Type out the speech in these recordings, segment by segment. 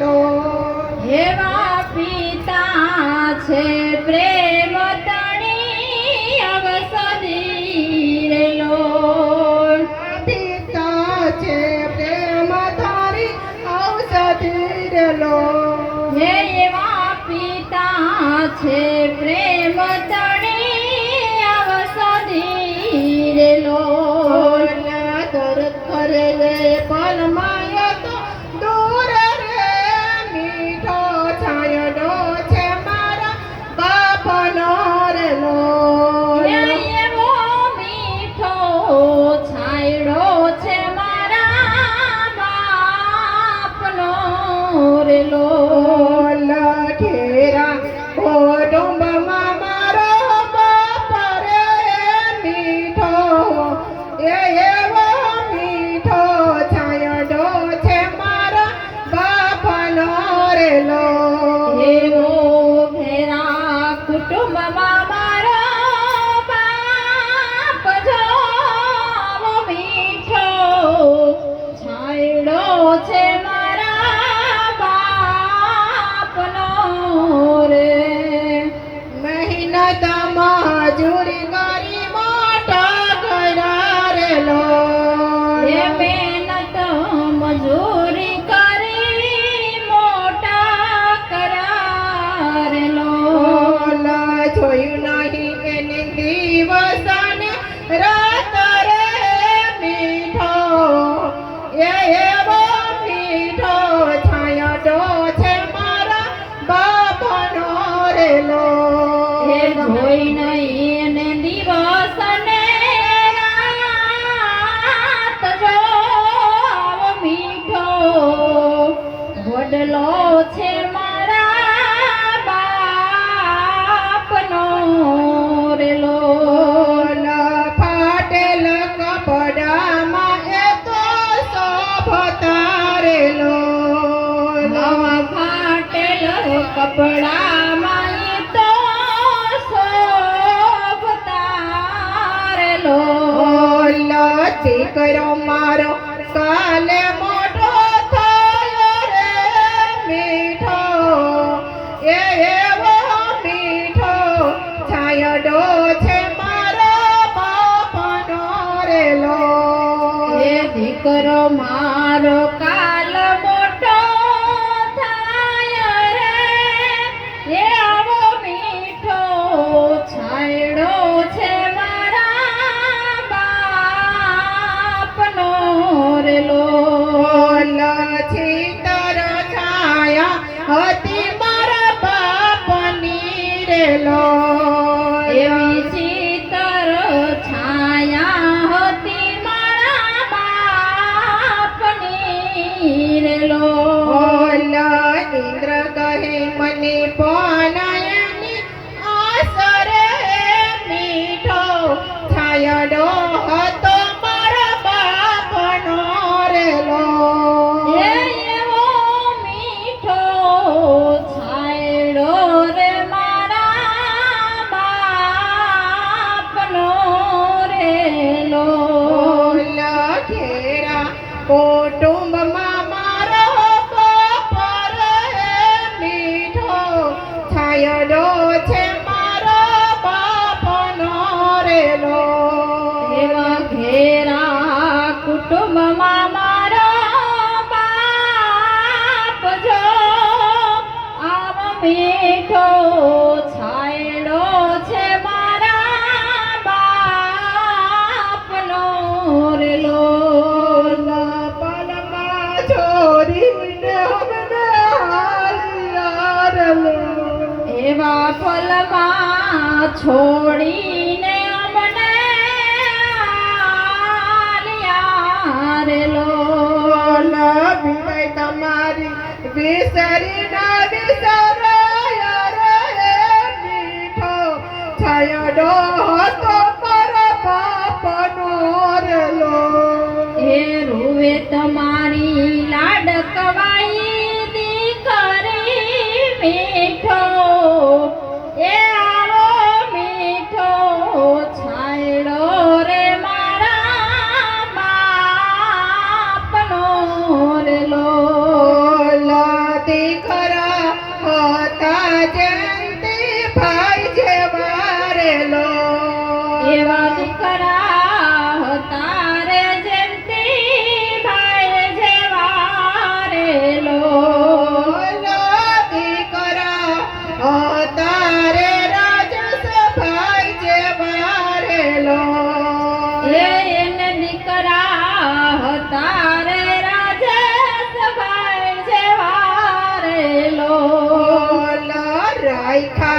તો હેવા પિતા છે પ્રેમ તણી અવસરી છે પ્રેમ તારી અવસરી રેલો હે એવા પિતા છે પ્રેમ તણી રેલો તરત કરે પલમાં 给我妈妈 જોઈને દિવસ ને રાત જો મીઠો વડલો છે મારા બાપનો રેલો. ફાટેલ કપડામાં એ તો શોભતારેલો ફાટેલ કપડા નથી કર્યો મારો કાલે મોટો થયો રે મીઠો. એ એવો મીઠો છાયડો છે મારો બાપનો રેલો. એ દીકરો મા Pero વફલમાં છોડીને અમને લો. તમારી વિસરી ના વિસરાયા રે મીઠો. છયડો હતો પર બાપનો રેલો હે રૂવે તમારી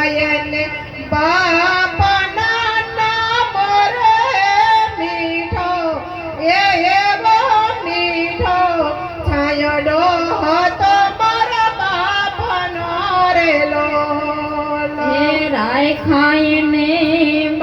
રાખાયને બાપના નામ રે મીઠો એ એવો મીઠો છાયડો હતો મારા બાપનો ખાઈને બા